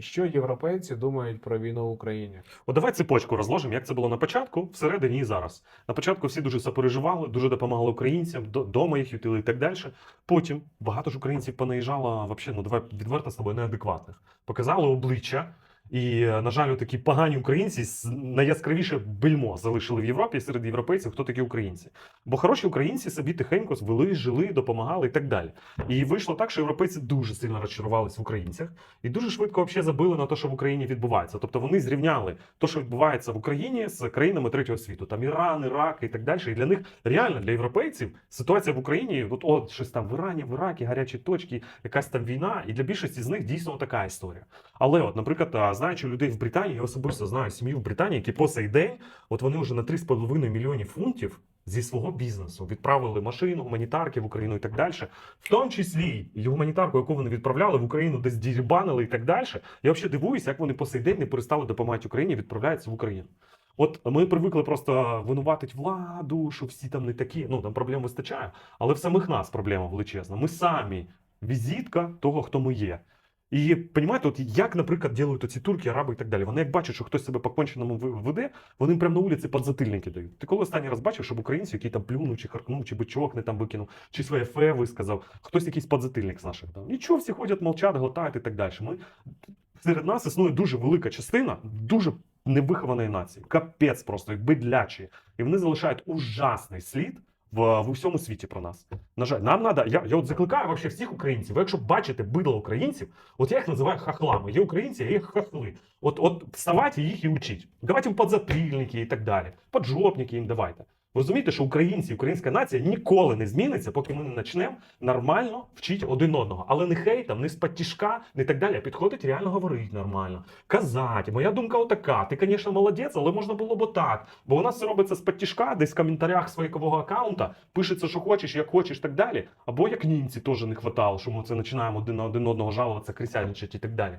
Що європейці думають про війну в Україні? О, давай цепочку розложимо, як це було на початку, всередині і зараз. На початку всі дуже сопереживали, дуже допомагали українцям, до- дома їх ютили і так далі. Потім багато ж українців понаїжджало, взагалі, ну давай відверто з тобою неадекватних. Показали обличчя. І, е, на жаль, такі погані українці з- найяскравіше бельмо залишили в Європі серед європейців, хто такі українці. Бо хороші українці собі тихенько звели, жили, допомагали і так далі. І вийшло так, що європейці дуже сильно розчарувалися в українцях і дуже швидко взагалі забили на те, що в Україні відбувається. Тобто вони зрівняли те, що відбувається в Україні з країнами третього світу, там Іран, Ірак і так далі. І для них реально для європейців ситуація в Україні, от, от щось там в Ірані, в Іракі, гарячі точки, якась там війна, і для більшості з них дійсно така історія. Але, от, наприклад, знаючи людей в Британії, я особисто знаю сім'ю в Британії, які по цей день, от вони вже на 3,5 мільйонів фунтів. Зі свого бізнесу відправили машину, гуманітарки в Україну і так далі. В тому числі і гуманітарку, яку вони відправляли в Україну, десь дірбанили і так далі. Я взагалі дивуюся, як вони по сей день не перестали допомагати Україні, відправляються в Україну. От ми привикли просто винуватити владу, що всі там не такі. Ну там проблем вистачає, але в самих нас проблема величезна. Ми самі візитка того, хто ми є. І понімаєте, от як, наприклад, ділають ці турки, араби і так далі. Вони як бачать, що хтось себе по конченому веде, вони прямо на вулиці подзатильники дають. Ти коли останній раз бачив, щоб українці, який там плюнув, чи харкнув, чи бичок не там викинув, чи своє фе висказав, хтось якийсь подзатильник з наших дав. Нічого, всі ходять, мовчать, глотають і так далі. Ми серед нас існує дуже велика частина, дуже невихованої нації. Капець просто, як бидлячі. І вони залишають ужасний слід в, в усьому світі про нас. На жаль, нам треба. Я, я от закликаю вообще всіх українців. Ви якщо бачите бидло українців, от я їх називаю хахлами. Є українці, є хахли. От, от вставайте їх і учіть. Давайте їм подзатильники і так далі. Поджопники їм давайте. Розумієте, що українці, українська нація ніколи не зміниться, поки ми не почнемо нормально вчити один одного. Але не хейтом, не з патішка, не так далі. а Підходить реально говорити нормально. Казати, моя думка отака. Ти, звісно, молодець, але можна було б так. Бо у нас все робиться з патішка, десь в коментарях своєкового аккаунта пишеться, що хочеш, як хочеш, так далі. Або як німці теж не хватало, що ми це починаємо один на один одного жалуватися, крисяничати і так далі.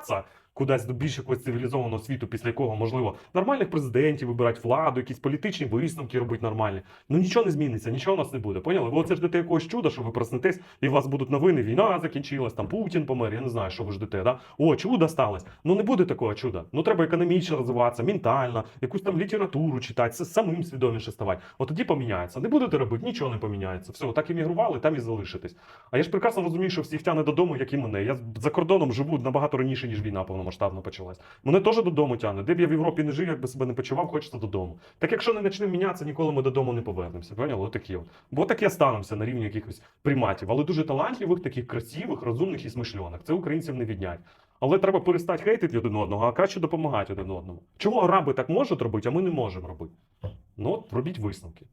розвиватися кудись до більш якогось цивілізованого світу, після якого можливо нормальних президентів вибирати владу, якісь політичні висновки робити нормальні. Ну нічого не зміниться, нічого у нас не буде. Поняли? Ви оце ждете якогось чуда, що ви проснетесь, і у вас будуть новини, війна закінчилась, там Путін помер. Я не знаю, що ви ждете. Да? О, чудо сталося. Ну не буде такого чуда. Ну треба економічно розвиватися, ментально, якусь там літературу читати, самим свідоміше ставати. От тоді поміняється. Не будете робити, нічого не поміняється. Все, так іммігрували, там і залишитесь. А я ж прекрасно розумію, що всіх тягне додому, як і мене. Я за кордоном живу набагато раніше, ніж війна повномасштабно почалась. Мене теж додому тягне. Де б я в Європі не жив, як би себе не почував, хочеться додому. Так якщо не почнемо мінятися, ніколи ми додому не повернемося. Поняли? Отакі от. Бо так і останемося на рівні якихось приматів. Але дуже талантливих, таких красивих, розумних і смишлених. Це українців не віднять. Але треба перестати хейтити один одного, а краще допомагати один одному. Чого араби так можуть робити, а ми не можемо робити? Ну, от робіть висновки.